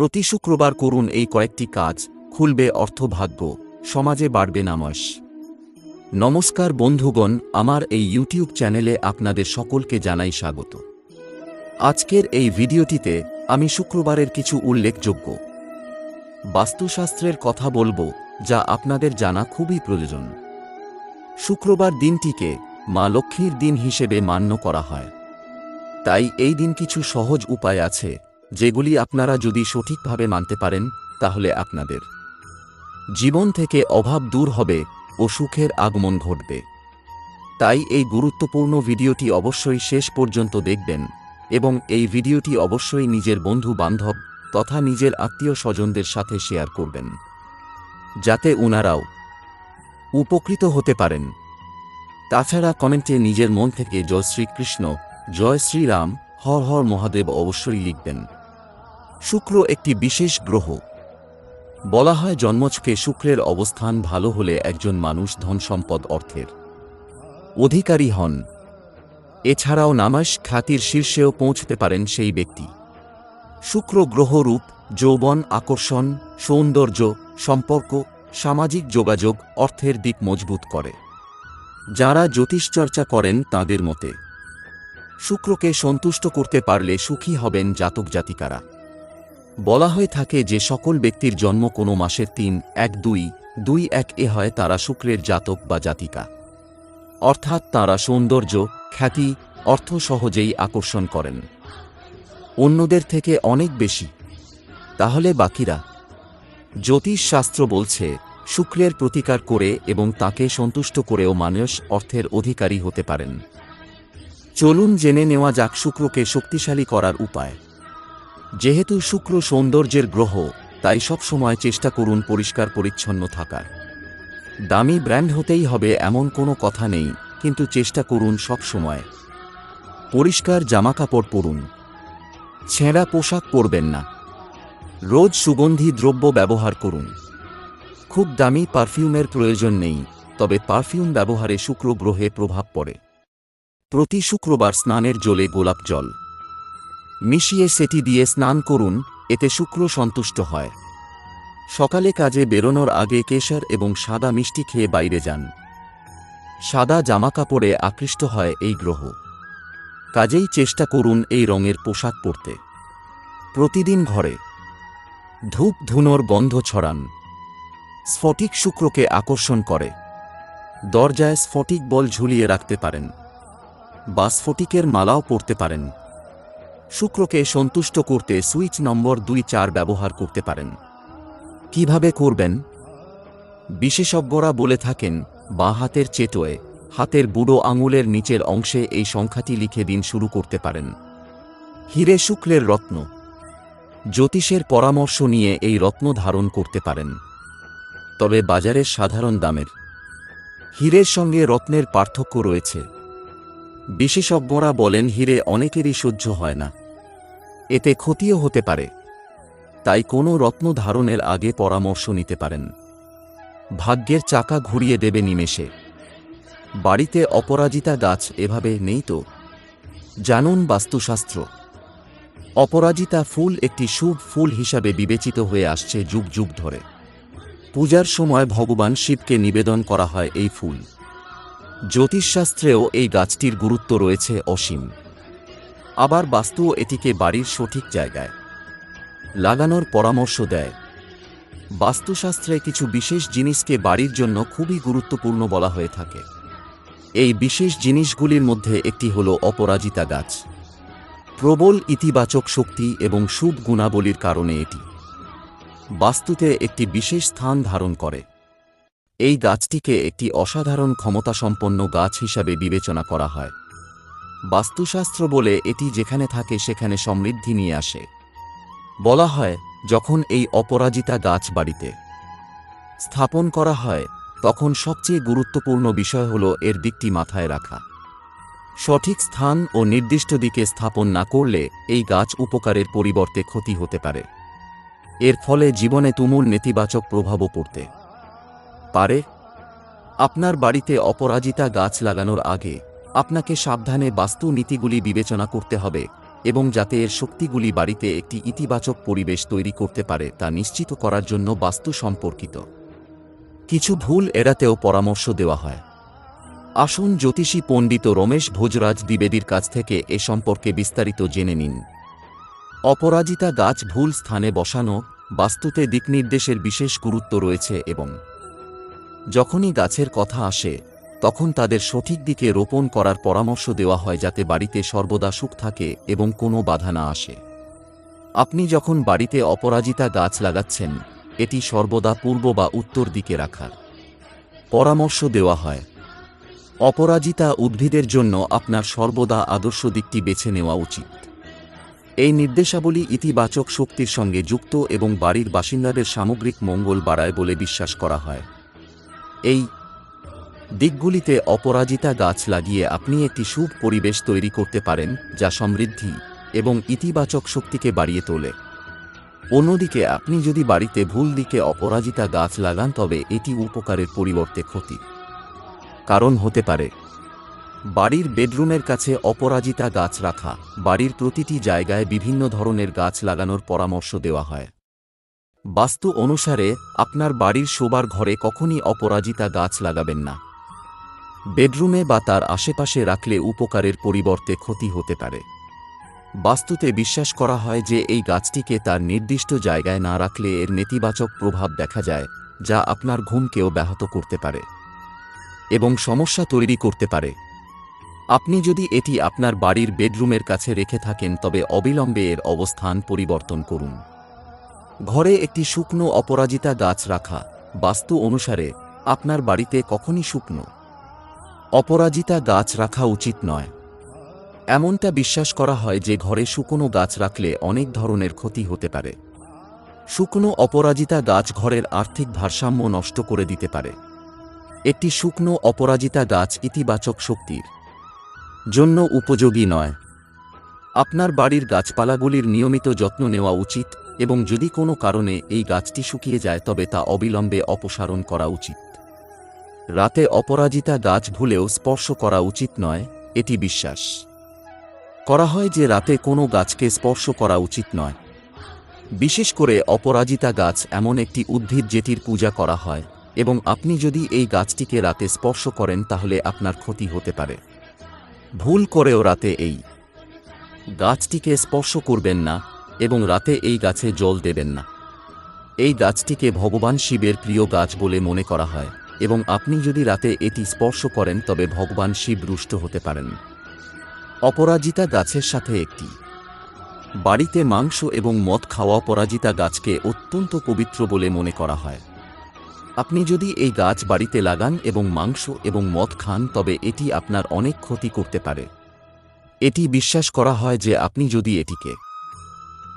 প্রতি শুক্রবার করুন এই কয়েকটি কাজ, খুলবে অর্থভাগ্য, সমাজে বাড়বে নামস নমস্কার বন্ধুগণ, আমার এই ইউটিউব চ্যানেলে আপনাদের সকলকে জানাই স্বাগত। আজকের এই ভিডিওটিতে আমি শুক্রবারের কিছু উল্লেখযোগ্য। বাস্তুশাস্ত্রের কথা বলব, যা আপনাদের জানা খুবই প্রয়োজন। শুক্রবার দিনটিকে মা লক্ষ্মীর দিন হিসেবে মান্য করা হয়। তাই এই দিন কিছু সহজ উপায় আছে যেগুলি আপনারা যদি সঠিকভাবে মানতে পারেন, তাহলে আপনাদের জীবন থেকে অভাব দূর হবে ও সুখের আগমন ঘটবে। তাই এই গুরুত্বপূর্ণ ভিডিওটি অবশ্যই শেষ পর্যন্ত দেখবেন এবং এই ভিডিওটি অবশ্যই নিজের বন্ধু বান্ধব তথা নিজের আত্মীয় স্বজনদের সাথে শেয়ার করবেন। যাতে উনারাও উপকৃত হতে পারেন। তাছাড়া কমেন্টে নিজের মন থেকে জয় শ্রীকৃষ্ণ, জয় শ্রীরাম, হর হর মহাদেব অবশ্যই লিখবেন। শুক্র একটি বিশেষ গ্রহ। বলা হয় জন্মজকে শুক্রের অবস্থান ভালো হলে একজন মানুষ ধন সম্পদ অর্থের অধিকারী হন। এছাড়াও নামাস খ্যাতির শীর্ষেও পৌঁছতে পারেন সেই ব্যক্তি। শুক্র গ্রহ রূপ, যৌবন, আকর্ষণ, সৌন্দর্য, সম্পর্ক, সামাজিক যোগাযোগ, অর্থের দিক মজবুত করে। যারা জ্যোতিষচর্চা করেন তাদের মতে, শুক্রকে সন্তুষ্ট করতে পারলে সুখী হবেন জাতক জাতিকারা বলা হয়ে থাকে যে সকল ব্যক্তির জন্ম কোনো মাসের তিন, এক, দুই দুই, এক, এ হয় তারা শুক্রের জাতক বা জাতিকা। অর্থাৎ তারা সৌন্দর্য, খ্যাতি, অর্থ সহজেই আকর্ষণ করেন। অন্যদের থেকে অনেক বেশি। তাহলে বাকিরা? জ্যোতিষশাস্ত্র বলছে, শুক্রের প্রতিকার করে এবং তাকে সন্তুষ্ট করেও মানুষ অর্থের অধিকারী হতে পারেন। চলুন জেনে নেওয়া যাক শুক্রকে শক্তিশালী করার উপায়। যেহেতু শুক্র সৌন্দর্যের গ্রহ, তাই সব সময় চেষ্টা করুন পরিষ্কার পরিচ্ছন্ন থাকার। দামি ব্র্যান্ড হতেই হবে এমন কোনো কথা নেই, কিন্তু চেষ্টা করুন সব সময়। পরিষ্কার জামাকাপড় পরুন। ছেঁড়া পোশাক পরবেন না। রোজ সুগন্ধি দ্রব্য ব্যবহার করুন। খুব দামি পারফিউমের প্রয়োজন নেই, তবে পারফিউম ব্যবহারে শুক্র গ্রহে প্রভাব পড়ে। প্রতি শুক্রবার স্নানের জলে গোলাপ জল। মিশিয়ে সেটি দিয়ে স্নান করুন, এতে শুক্র সন্তুষ্ট হয়। সকালে কাজে বেরোনোর আগে কেশর এবং সাদা মিষ্টি খেয়ে বাইরে যান। সাদা জামাকাপড়ে আকৃষ্ট হয় এই গ্রহ। কাজেই চেষ্টা করুন এই রঙের পোশাক পরতে। প্রতিদিন ঘরে ধূপ ধুনোর গন্ধ ছড়ান। স্ফটিক শুক্রকে আকর্ষণ করে। দরজায় স্ফটিক বল ঝুলিয়ে রাখতে পারেন। বা স্ফটিকের মালাও পরতে পারেন। শুক্রকে সন্তুষ্ট করতে সুইচ নম্বর দুই চার ব্যবহার করতে পারেন। কীভাবে করবেন? বিশেষজ্ঞরা বলে থাকেন, বা হাতের চেটোয়, হাতের বুড়ো আঙুলের নিচের অংশে এই সংখ্যাটি লিখে দিন শুরু করতে পারেন। হিরে শুক্লের রত্ন। জ্যোতিষের পরামর্শ নিয়ে এই রত্ন ধারণ করতে পারেন। তবে বাজারের সাধারণ দামের। হীরের সঙ্গে রত্নের পার্থক্য রয়েছে। বিশেষজ্ঞরা বলেন হিরে অনেকেরই সহ্য হয় না। এতে ক্ষতিও হতে পারে। তাই কোনো রত্ন ধারণের আগে পরামর্শ নিতে পারেন। ভাগ্যের চাকা ঘুরিয়ে দেবে নিমেষে। বাড়িতে অপরাজিতা গাছ এভাবে নেই তো? জানুন বাস্তুশাস্ত্র। অপরাজিতা ফুল একটি শুভ ফুল হিসাবে বিবেচিত হয়ে আসছে যুগ যুগ ধরে। পূজার সময় ভগবান শিবকে নিবেদন করা হয় এই ফুল। জ্যোতিষশাস্ত্রেও এই গাছটির গুরুত্ব রয়েছে অসীম। আবার বাস্তুও এটিকে বাড়ির সঠিক জায়গায় লাগানোর পরামর্শ দেয়। বাস্তুশাস্ত্রে কিছু বিশেষ জিনিসকে বাড়ির জন্য খুবই গুরুত্বপূর্ণ বলা হয়ে থাকে। এই বিশেষ জিনিসগুলির মধ্যে একটি হল অপরাজিতা গাছ। প্রবল ইতিবাচক শক্তি এবং শুভ গুণাবলীর কারণে এটি। বাস্তুতে একটি বিশেষ স্থান ধারণ করে। এই গাছটিকে একটি অসাধারণ ক্ষমতাসম্পন্ন গাছ হিসাবে বিবেচনা করা হয়। বাস্তুশাস্ত্র বলে এটি যেখানে থাকে সেখানে সমৃদ্ধি নিয়ে আসে। বলা হয়, যখন এই অপরাজিতা গাছ বাড়িতে স্থাপন করা হয়, তখন সবচেয়ে গুরুত্বপূর্ণ বিষয় হল এর দিকটি মাথায় রাখা। সঠিক স্থান ও নির্দিষ্ট দিকে স্থাপন না করলে এই গাছ উপকারের পরিবর্তে ক্ষতি হতে পারে। এর ফলে জীবনে তুমুল নেতিবাচক প্রভাবও পড়তে পারে? আপনার বাড়িতে অপরাজিতা গাছ লাগানোর আগে আপনাকে সাবধানে বাস্তু নীতিগুলি বিবেচনা করতে হবে এবং যাতে এর শক্তিগুলি বাড়িতে একটি ইতিবাচক পরিবেশ তৈরি করতে পারে তা নিশ্চিত করার জন্য বাস্তু সম্পর্কিত। কিছু ভুল এড়াতেও পরামর্শ দেওয়া হয়। আসুন জ্যোতিষী পণ্ডিত রমেশ ভোজরাজ দ্বিবেদীর কাছ থেকে এ সম্পর্কে বিস্তারিত জেনে নিন। অপরাজিতা গাছ ভুল স্থানে বসানো, বাস্তুতে দিকনির্দেশের বিশেষ গুরুত্ব রয়েছে এবং যখনই গাছের কথা আসে, তখন তাদের সঠিক দিকে রোপণ করার পরামর্শ দেওয়া হয় যাতে বাড়িতে সর্বদা সুখ থাকে এবং কোনো বাধা না আসে। আপনি যখন বাড়িতে অপরাজিতা গাছ লাগাচ্ছেন, এটি সর্বদা পূর্ব বা উত্তর দিকে রাখার পরামর্শ দেওয়া হয়। অপরাজিতা উদ্ভিদের জন্য আপনার সর্বদা আদর্শ দিকটি বেছে নেওয়া উচিত। এই নির্দেশাবলী ইতিবাচক শক্তির সঙ্গে যুক্ত এবং বাড়ির বাসিন্দাদের সামগ্রিক মঙ্গল বাড়ায় বলে বিশ্বাস করা হয়। এই দিকগুলিতে অপরাজিতা গাছ লাগিয়ে আপনি একটি শুভ পরিবেশ তৈরি করতে পারেন, যা সমৃদ্ধি এবং ইতিবাচক শক্তিকে বাড়িয়ে তোলে। অন্যদিকে আপনি যদি বাড়িতে ভুল দিকে অপরাজিতা গাছ লাগান, তবে এটি উপকারের পরিবর্তে ক্ষতি। কারণ হতে পারে, বাড়ির বেডরুমের কাছে অপরাজিতা গাছ রাখা, বাড়ির প্রতিটি জায়গায় বিভিন্ন ধরনের গাছ লাগানোর পরামর্শ দেওয়া হয়। বাস্তু অনুসারে, আপনার বাড়ির শোবার ঘরে কখনই অপরাজিতা গাছ লাগাবেন না। বেডরুমে বা তার আশেপাশে রাখলে উপকারের পরিবর্তে ক্ষতি হতে পারে। বাস্তুতে বিশ্বাস করা হয় যে, এই গাছটিকে তার নির্দিষ্ট জায়গায় না রাখলে এর নেতিবাচক প্রভাব দেখা যায়, যা আপনার ঘুমকেও ব্যাহত করতে পারে এবং সমস্যা তৈরি করতে পারে। আপনি যদি এটি আপনার বাড়ির বেডরুমের কাছে রেখে থাকেন, তবে অবিলম্বে এর অবস্থান পরিবর্তন করুন। ঘরে একটি শুকনো অপরাজিতা গাছ রাখা। বাস্তু অনুসারে, আপনার বাড়িতে কখনই শুকনো। অপরাজিতা গাছ রাখা উচিত নয়। এমনটা বিশ্বাস করা হয় যে ঘরে শুকনো গাছ রাখলে অনেক ধরনের ক্ষতি হতে পারে। শুকনো অপরাজিতা গাছ ঘরের আর্থিক ভারসাম্য নষ্ট করে দিতে পারে। একটি শুকনো অপরাজিতা গাছ ইতিবাচক শক্তির জন্য উপযোগী নয়। আপনার বাড়ির গাছপালাগুলির নিয়মিত যত্ন নেওয়া উচিত এবং যদি কোনো কারণে এই গাছটি শুকিয়ে যায়, তবে তা অবিলম্বে অপসারণ করা উচিত। রাতে অপরাজিতা গাছ ভুলেও স্পর্শ করা উচিত নয়, এটি বিশ্বাস। করা হয় যে রাতে কোনো গাছকে স্পর্শ করা উচিত নয়। বিশেষ করে অপরাজিতা গাছ এমন একটি উদ্ভিদ যেটির পূজা করা হয়, এবং আপনি যদি এই গাছটিকে রাতে স্পর্শ করেন, তাহলে আপনার ক্ষতি হতে পারে। ভুল করেও রাতে এই গাছটিকে স্পর্শ করবেন না এবং রাতে এই গাছে জল দেবেন না। এই গাছটিকে ভগবান শিবের প্রিয় গাছ বলে মনে করা হয় এবং আপনি যদি রাতে এটি স্পর্শ করেন তবে ভগবান শিব রুষ্ট হতে পারেন। অপরাজিতা গাছের সাথে একটি। বাড়িতে মাংস এবং মদ খাওয়া অপরাজিতা গাছকে অত্যন্ত পবিত্র বলে মনে করা হয়। আপনি যদি এই গাছ বাড়িতে লাগান এবং মাংস এবং মদ খান তবে এটি আপনার অনেক ক্ষতি করতে পারে। এটি বিশ্বাস করা হয় যে আপনি যদি এটিকে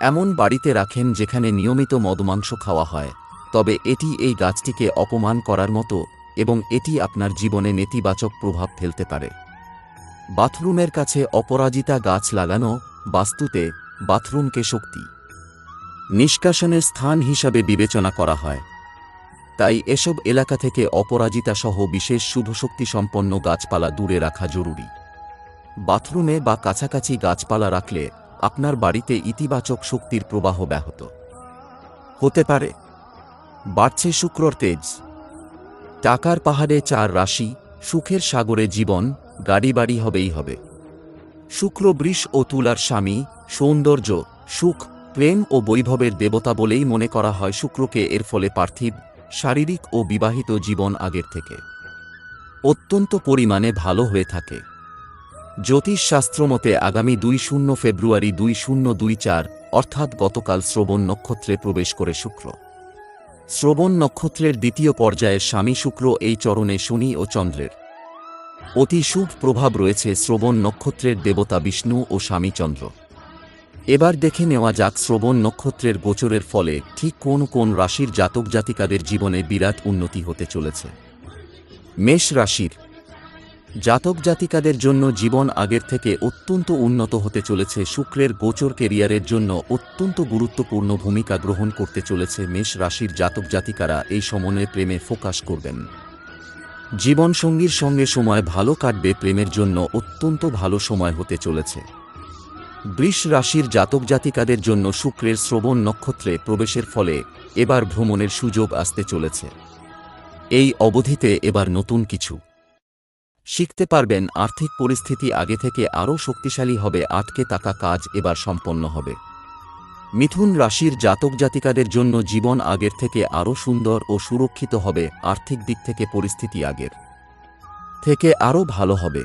এমন বাড়িতে রাখেন যেখানে নিয়মিত মদমাংস খাওয়া হয়, তবে এটি এই গাছটিকে অপমান করার মতো এবং এটি আপনার জীবনে নেতিবাচক প্রভাব ফেলতে পারে। বাথরুমের কাছে অপরাজিতা গাছ লাগানো বাস্তুতে বাথরুমকে শক্তি, নিষ্কাশনের স্থান হিসাবে বিবেচনা করা হয়। তাই এসব এলাকা থেকে অপরাজিতা সহ বিশেষ শুভশক্তি সম্পন্ন গাছপালা দূরে রাখা জরুরি। বাথরুমে বা কাছাকাছি গাছপালা রাখলে আপনার বাড়িতে ইতিবাচক শক্তির প্রবাহ ব্যাহত। হতে পারে। বাড়ছে শুক্রর তেজ। টাকার পাহাড়ে চার রাশি, সুখের সাগরে জীবন গাড়ি বাড়ি হবেই হবে। শুক্র বৃষ ও তুলার স্বামী, সৌন্দর্য, সুখ, প্রেম ও বৈভবের দেবতা বলেই মনে করা হয় শুক্রকে এর ফলে পার্থিব, শারীরিক ও বিবাহিত জীবন আগের থেকে। অত্যন্ত পরিমাণে ভালো হয়ে থাকে। জ্যোতিষশাস্ত্র মতে আগামী দুই শূন্য ফেব্রুয়ারি দুই শূন্য দুই চার, অর্থাৎ গতকাল শ্রবণ নক্ষত্রে প্রবেশ করে শুক্র। শ্রবণ নক্ষত্রের দ্বিতীয় পর্যায়ে স্বামী শুক্র এই চরণে শনি ও চন্দ্রের। অতি শুভ প্রভাব রয়েছে শ্রবণ নক্ষত্রের দেবতা বিষ্ণু ও স্বামী চন্দ্র। এবার দেখে নেওয়া যাক শ্রবণ নক্ষত্রের গোচরের ফলে ঠিক কোন কোন রাশির জাতক জাতিকাদের জীবনে বিরাট উন্নতি হতে চলেছে। মেষ রাশির জাতক জাতিকাদের জন্য জীবন আগের থেকে অত্যন্ত উন্নত হতে চলেছে শুক্রের গোচর কেরিয়ারের জন্য অত্যন্ত গুরুত্বপূর্ণ ভূমিকা গ্রহণ করতে চলেছে মেষ রাশির জাতক জাতিকারা এই সমন্বয়ে প্রেমে ফোকাস করবেন। জীবনসঙ্গীর সঙ্গে সময় ভালো কাটবে প্রেমের জন্য অত্যন্ত ভালো সময় হতে চলেছে। বৃষ রাশির জাতক জাতিকাদের জন্য শুক্রের শ্রবণ নক্ষত্রে প্রবেশের ফলে এবার ভ্রমণের সুযোগ আসতে চলেছে। এই অবধিতে এবার নতুন কিছু। শিখতে পারবেন আর্থিক পরিস্থিতি আগে থেকে আরও শক্তিশালী হবে, আটকে থাকা কাজ এবার সম্পন্ন হবে। মিথুন রাশির জাতক জাতিকাদের জন্য জীবন আগের থেকে আরও সুন্দর ও সুরক্ষিত হবে, আর্থিক দিক থেকে পরিস্থিতি আগের থেকে আরও ভালো হবে।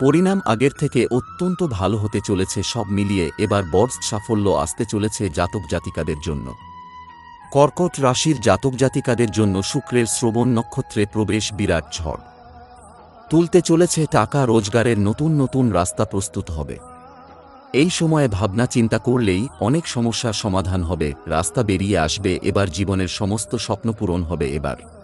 পরিণাম আগের থেকে অত্যন্ত ভালো হতে চলেছে, সব মিলিয়ে এবার বড় সাফল্য আসতে চলেছে জাতক জাতিকাদের জন্য। কর্কট রাশির জাতক জাতিকাদের জন্য শুক্রের শ্রবণ নক্ষত্রে প্রবেশ বিরাট ঝড়। তুলতে চলেছে টাকা রোজগারের নতুন নতুন রাস্তা প্রস্তুত হবে। এই সময়ে ভাবনা চিন্তা করলেই অনেক সমস্যার সমাধান হবে, রাস্তা বেরিয়ে আসবে, এবার জীবনের সমস্ত স্বপ্ন পূরণ হবে এবার।